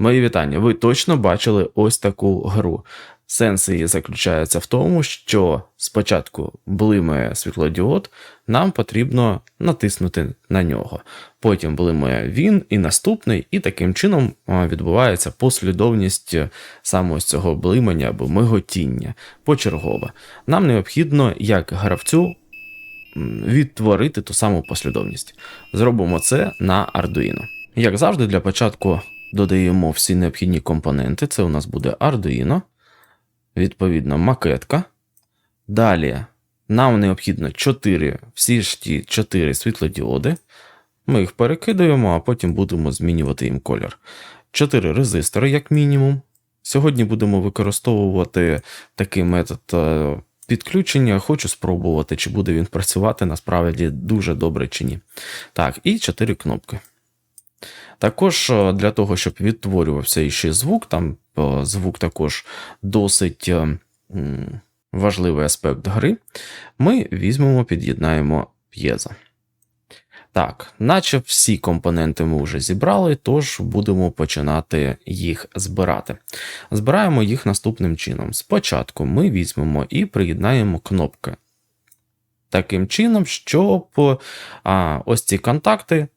Мої вітання. Ви точно бачили ось таку гру. Сенс її заключається в тому, що спочатку блимає світлодіод, нам потрібно натиснути на нього. Потім блимає він і наступний, і таким чином відбувається послідовність саме ось цього блимання або миготіння почергово. Нам необхідно, як гравцю, відтворити ту саму послідовність. Зробимо це на Arduino. Як завжди, для початку додаємо всі необхідні компоненти. Це у нас буде Arduino, відповідно, макетка. Далі нам необхідно 4, всі ж ті 4 світлодіоди. Ми їх перекидаємо, а потім будемо змінювати їм колір. 4 резистори, як мінімум. Сьогодні будемо використовувати такий метод е, підключення. Хочу спробувати, чи буде він працювати насправді дуже добре чи ні. Так, і 4 кнопки. Також е, для того, щоб відтворювався іще звук, там е, звук також досить е, важливий аспект гри, ми візьмемо, під'єднаємо п'єзо. Так, наче всі компоненти ми вже зібрали, тож будемо починати їх збирати. Збираємо їх наступним чином. Спочатку ми візьмемо і приєднаємо кнопки. Таким чином, щоб а, ось ці контакти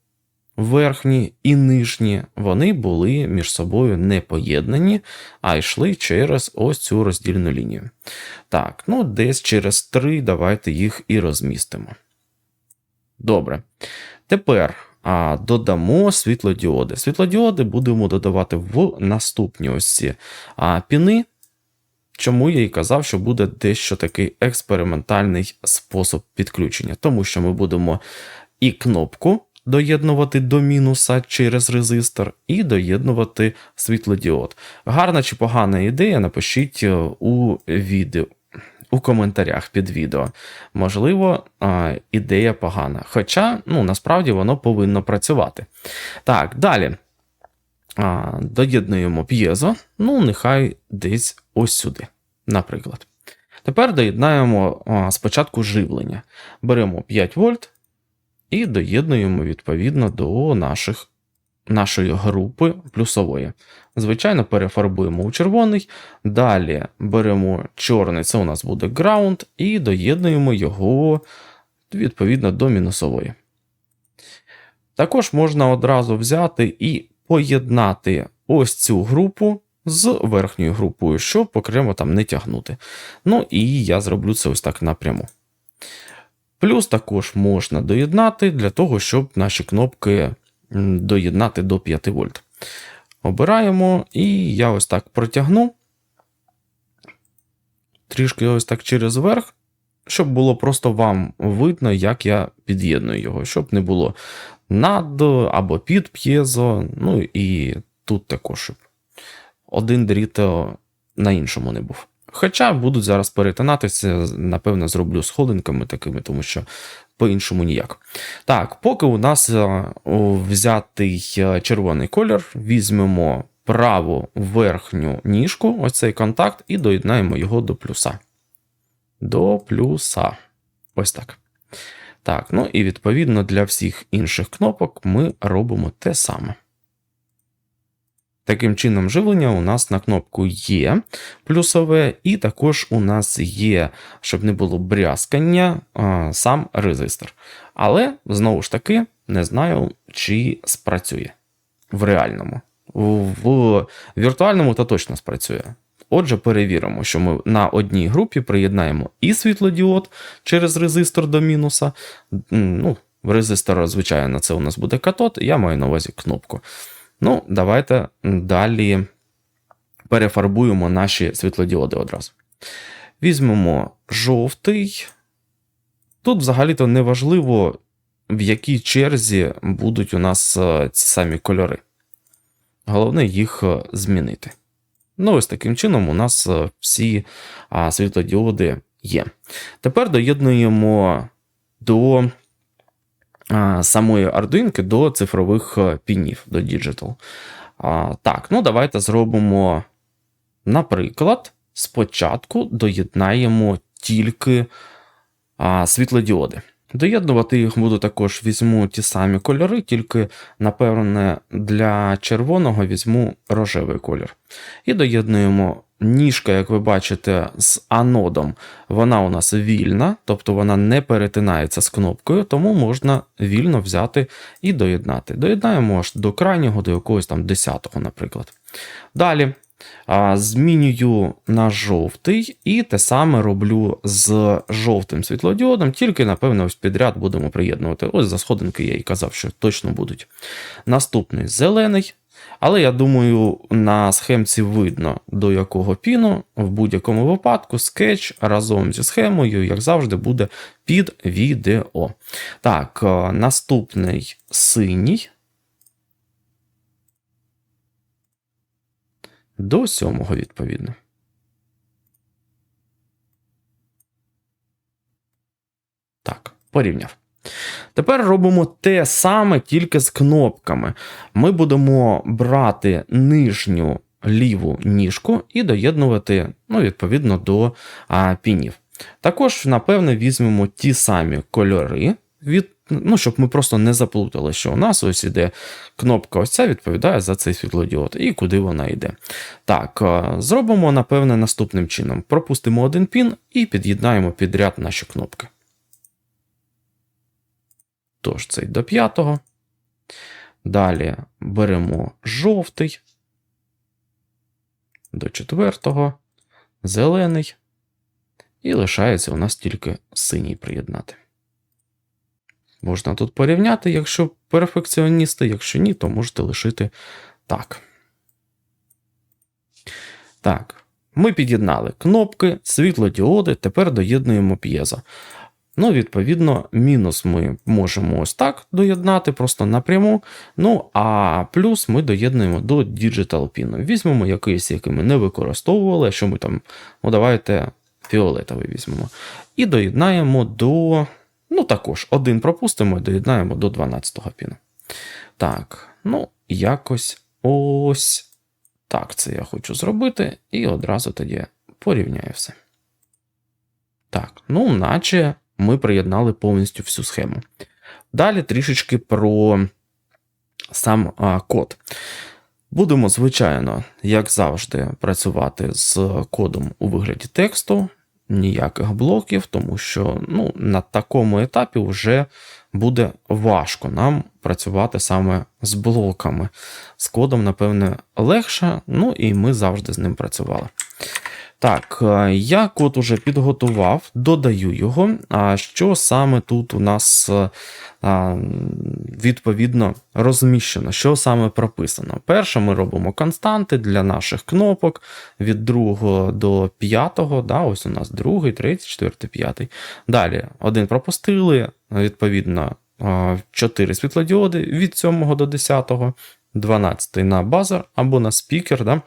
верхні і нижні, вони були між собою не поєднані, а йшли через ось цю роздільну лінію. Так, ну десь через три давайте їх і розмістимо. Добре. Тепер а, додамо світлодіоди. Світлодіоди будемо додавати в наступні ось ці а, піни. Чому я і казав, що буде дещо такий експериментальний спосіб підключення, тому що ми будемо і кнопку доєднувати до мінуса через резистор, і доєднувати світлодіод. Гарна чи погана ідея, напишіть е, у відео. У коментарях під відео. Можливо, ідея погана. Хоча, ну, насправді воно повинно працювати. Так, далі. Доєднуємо п'єзо, ну, нехай десь ось сюди, наприклад. Тепер доєднаємо спочатку живлення. Беремо 5 вольт і доєднуємо відповідно до наших, нашої групи плюсової. Звичайно, перефарбуємо у червоний. Далі беремо чорний, це у нас буде ground, і доєднуємо його відповідно до мінусової. Також можна одразу взяти і поєднати ось цю групу з верхньою групою, щоб окремо там не тягнути. Ну і я зроблю це ось так напряму. Плюс також можна доєднати для того, щоб наші кнопки доєднати до 5 вольт. Обираємо, і я ось так протягну. Трішки ось так через верх, щоб було просто вам видно, як я під'єдную його, щоб не було над або під п'єзо. Ну і тут також, щоб один дріт на іншому не був. Хоча будуть зараз перетинатися, напевно, зроблю сходинками такими, тому що по-іншому ніяк. Так, поки у нас е, взятий е, червоний колір, візьмемо праву верхню ніжку, ось цей контакт, і доєднаємо його до плюса. До плюса. Ось так. Так, ну і відповідно для всіх інших кнопок ми робимо те саме. Таким чином, живлення у нас на кнопку є плюсове, і також у нас є, щоб не було брязкання, сам резистор. Але, знову ж таки, не знаю, чи спрацює в реальному. В віртуальному то точно спрацює. Отже, перевіримо, що ми на одній групі приєднаємо і світлодіод через резистор до мінуса. Ну, Резистор, звичайно, це у нас буде катод, я маю на увазі кнопку. Ну, давайте далі перефарбуємо наші світлодіоди одразу. Візьмемо жовтий. Тут взагалі-то не важливо, в якій черзі будуть у нас е, ці самі кольори. Головне їх е, змінити. Ну, ось таким чином, у нас е, всі світлодіоди є. Тепер доєднуємо до самої Arduino до цифрових е, пінів, до діджитал. Так, ну давайте зробимо, наприклад, спочатку доєднаємо тільки світлодіоди. Доєднувати їх буду також візьму ті самі кольори, тільки, напевне, для червоного візьму рожевий колір. І доєднуємо ніжка, як ви бачите, з анодом. Вона у нас вільна, тобто вона не перетинається з кнопкою, тому можна вільно взяти і доєднати. Доєднаємо аж до крайнього, до якогось там 10-го, наприклад. Далі Змінюю на жовтий, і те саме роблю з жовтим світлодіодом, тільки, напевно, ось підряд будемо приєднувати. Ось за сходинки я і казав, що точно будуть. Наступний зелений. Але я думаю, на схемці видно, до якого піну. В будь-якому випадку скетч разом зі схемою, як завжди, буде під відео. Так, наступний синій. До сьомого, відповідно. Так, порівняв. Тепер робимо те саме тільки з кнопками. Ми будемо брати нижню ліву ніжку і доєднувати, ну, відповідно, до а, пінів. Також, напевне, візьмемо ті самі кольори від ну, щоб ми просто не заплутали, що у нас ось іде кнопка ось ця відповідає за цей світлодіод і куди вона йде. Так, е, зробимо, напевне, наступним чином: пропустимо один пін і під'єднаємо підряд наші кнопки. Тож, цей до п'ятого. Далі беремо жовтий, до четвертого, зелений, і лишається у нас тільки синій приєднати. Можна тут порівняти, якщо перфекціоністи, якщо ні, то можете лишити так. Так, ми під'єднали кнопки, світлодіоди, тепер доєднуємо п'єзо. Ну, відповідно, мінус ми можемо ось так доєднати просто напряму. Ну, а плюс ми доєднуємо до Digital Pin. Візьмемо якийсь, який ми не використовували, що ми там, ну, давайте фіолетовий візьмемо. І доєднаємо до. Ну, також один пропустимо і доєднаємо до 12-го піну. Так, ну, якось ось так це я хочу зробити, і одразу тоді порівняю все. Так, ну, наче ми приєднали повністю всю схему. Далі трішечки про сам а, код. Будемо, звичайно, як завжди, працювати з кодом у вигляді тексту ніяких блоків, тому що ну, на такому етапі вже буде важко нам працювати саме з блоками. З кодом, напевне, легше, ну і ми завжди з ним працювали. Так, е, я код уже підготував, додаю його. А що саме тут у нас е, відповідно розміщено, що саме прописано? Перше, ми робимо константи для наших кнопок від 2 до 5. Да, Ось у нас другий, третій, четвертий, п'ятий. Далі один пропустили, відповідно, 4 світлодіоди від 7 до 10, 12 на базар або на спікер. Да?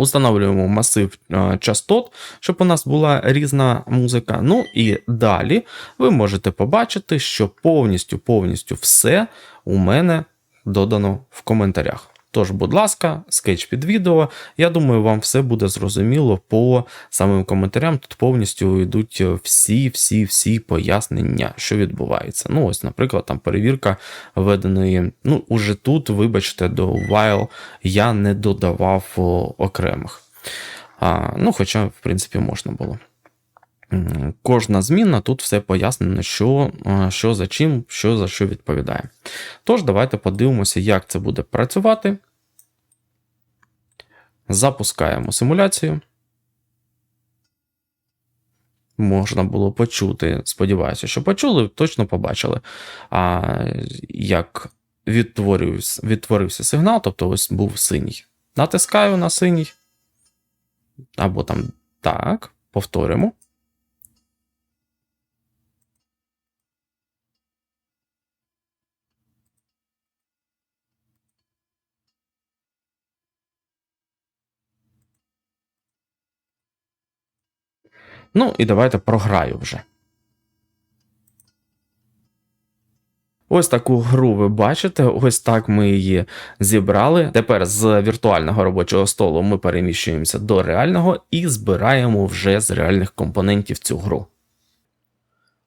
Установлюємо масив частот, щоб у нас була різна музика. Ну і далі ви можете побачити, що повністю повністю все у мене додано в коментарях. Тож, будь ласка, скетч під відео. Я думаю, вам все буде зрозуміло по самим коментарям. Тут повністю йдуть всі-всі-всі пояснення, що відбувається. Ну, ось, наприклад, там перевірка введеної. Ну, уже тут, вибачте, до while я не додавав окремих. А, Ну, Хоча, в принципі, можна було. Кожна зміна тут все пояснено, що що за чим, що за що відповідає. Тож, давайте подивимося, як це буде працювати. Запускаємо симуляцію. Можна було почути, сподіваюся, що почули, точно побачили, а, як відтворився, відтворився сигнал, тобто ось був синій. Натискаю на синій. Або там так, повторимо. Ну, і давайте програю вже. Ось таку гру ви бачите, ось так ми її зібрали. Тепер з віртуального робочого столу ми переміщуємося до реального і збираємо вже з реальних компонентів цю гру.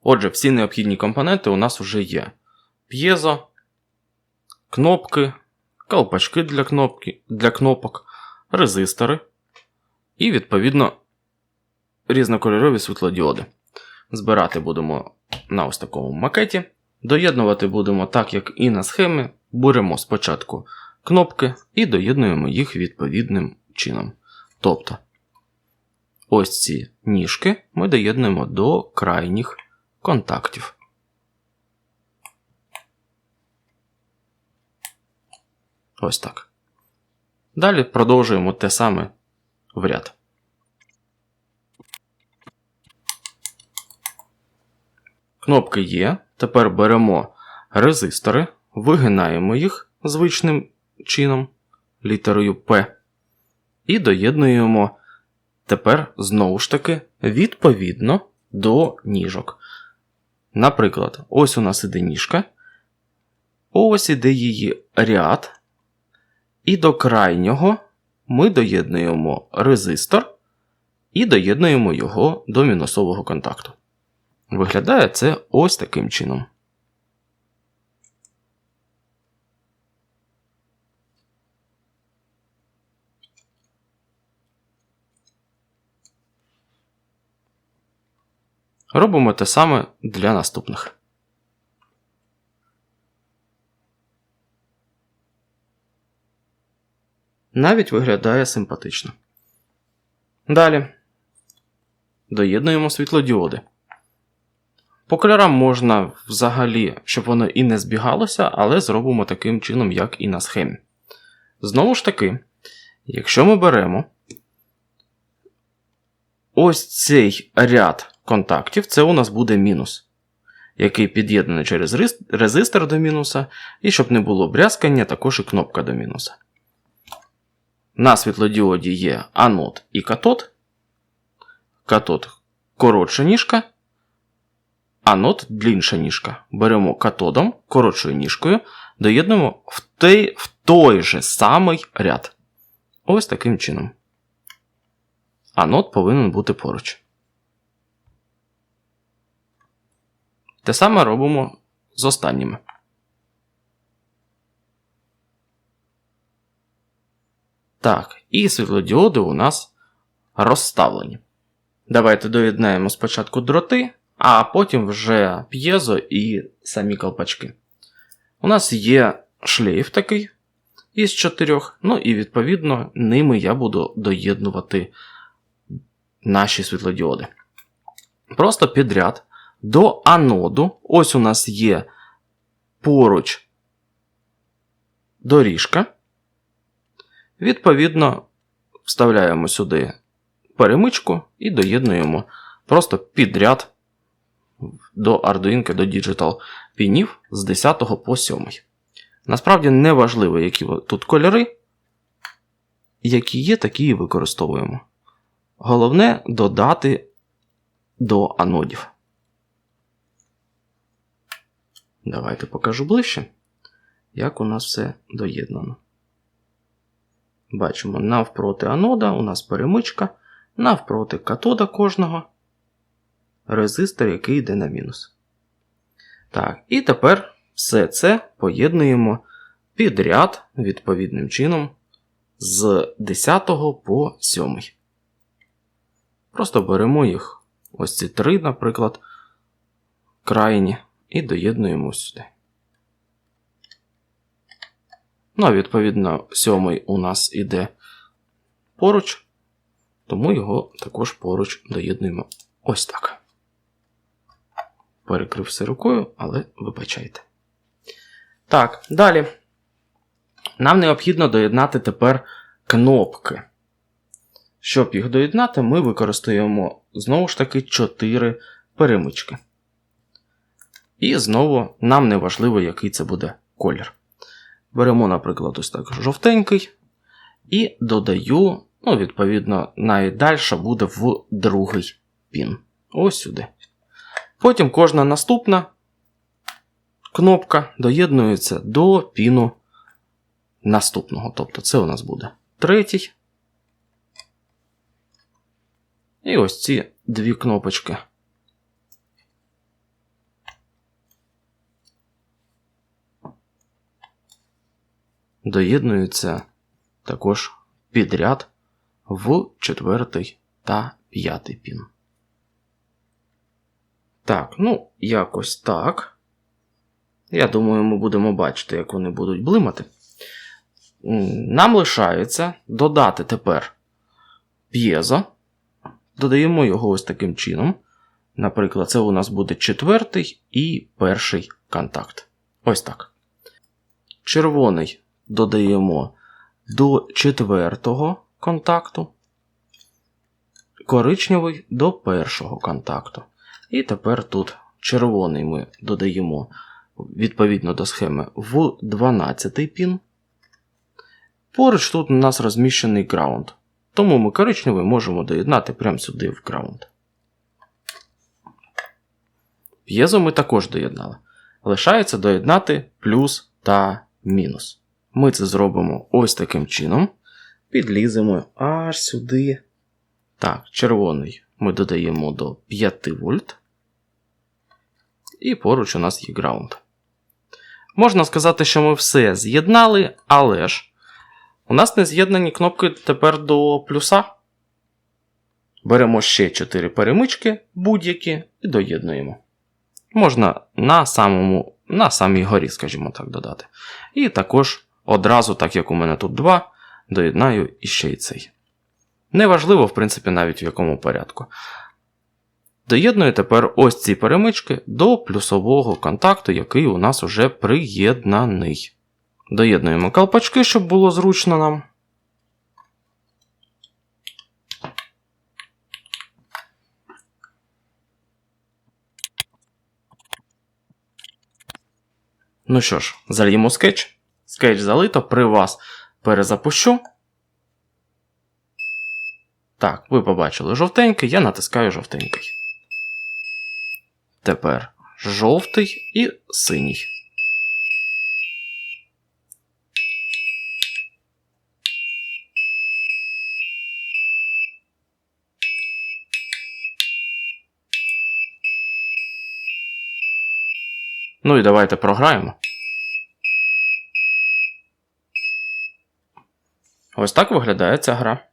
Отже, всі необхідні компоненти у нас вже є: п'єзо, кнопки, колпачки для, кнопки, для кнопок, резистори і, відповідно, різнокольорові світлодіоди. Збирати будемо на ось такому макеті. Доєднувати будемо так, як і на схемі. Беремо спочатку кнопки і доєднуємо їх відповідним чином. Тобто, ось ці ніжки ми доєднуємо до крайніх контактів. Ось так. Далі продовжуємо те саме в ряд. Кнопки є. Тепер беремо резистори, вигинаємо їх звичним чином літерою P. І доєднуємо тепер знову ж таки відповідно до ніжок. Наприклад, ось у нас іде ніжка, ось іде її ряд, і до крайнього ми доєднуємо резистор і доєднуємо його до мінусового контакту. Виглядає це ось таким чином. Робимо те саме для наступних. Навіть виглядає симпатично. Далі доєднуємо світлодіоди. По кольорам можна взагалі, щоб воно і не збігалося, але зробимо таким чином, як і на схемі. Знову ж таки, якщо ми беремо ось цей ряд контактів, це у нас буде мінус, який під'єднаний через резистор до мінуса, і щоб не було брязкання, також і кнопка до мінуса. На світлодіоді є анод і катод. Катод коротша ніжка, анод длінша ніжка. Беремо катодом, коротшою ніжкою, доєднуємо в той, в той же самий ряд. Ось таким чином. Анод повинен бути поруч. Те саме робимо з останніми. Так, і світлодіоди у нас розставлені. Давайте доєднаємо спочатку дроти, а потім вже п'єзо і самі колпачки. У нас є шлейф такий із чотирьох, ну і відповідно ними я буду доєднувати наші світлодіоди. Просто підряд до аноду. Ось у нас є поруч доріжка. Відповідно, вставляємо сюди перемичку і доєднуємо просто підряд до Arduino, до Digital пінів з 10 по 7. Насправді не важливо, які тут кольори, які є, такі і використовуємо. Головне додати до анодів. Давайте покажу ближче, як у нас все доєднано. Бачимо, навпроти анода у нас перемичка, навпроти катода кожного резистор, який йде на мінус. Так, і тепер все це поєднуємо підряд відповідним чином з 10 по 7. Просто беремо їх, ось ці три, наприклад, крайні, і доєднуємо сюди. Ну, а відповідно, сьомий у нас іде поруч, тому його також поруч доєднуємо ось так. Перекрив все рукою, але вибачайте. Так, далі. Нам необхідно доєднати тепер кнопки. Щоб їх доєднати, ми використовуємо знову ж таки 4 перемички. І знову нам не важливо, який це буде колір. Беремо, наприклад, ось так жовтенький. І додаю, ну, відповідно, найдальше буде в другий пін. Ось сюди. Потім кожна наступна кнопка доєднується до піну наступного. Тобто це у нас буде третій. І ось ці дві кнопочки. Доєднуються також підряд в четвертий та п'ятий пін. Так, ну, якось так. Я думаю, ми будемо бачити, як вони будуть блимати. Нам лишається додати тепер п'єзо. Додаємо його ось таким чином. Наприклад, це у нас буде четвертий і перший контакт. Ось так. Червоний додаємо до четвертого контакту. Коричневий до першого контакту. І тепер тут червоний ми додаємо відповідно до схеми в 12 пін. Поруч тут у нас розміщений граунд. Тому ми коричневий можемо доєднати прямо сюди в граунд. П'єзо ми також доєднали. Лишається доєднати плюс та мінус. Ми це зробимо ось таким чином. Підліземо аж сюди. Так, червоний ми додаємо до 5 вольт. І поруч у нас є граунд. Можна сказати, що ми все з'єднали, але ж у нас не з'єднані кнопки тепер до плюса. Беремо ще 4 перемички будь-які і доєднуємо. Можна на самому, на самій горі, скажімо так, додати. І також одразу, так як у мене тут два, доєднаю іще й цей. Неважливо, в принципі, навіть в якому порядку. Доєдную тепер ось ці перемички до плюсового контакту, який у нас уже приєднаний. Доєднуємо колпачки, щоб було зручно нам. Ну що ж, зальємо скетч. Скетч залито, при вас перезапущу. Так, ви побачили жовтенький, я натискаю жовтенький. Тепер жовтий і синій. Ну і давайте програємо. Ось так виглядає ця гра.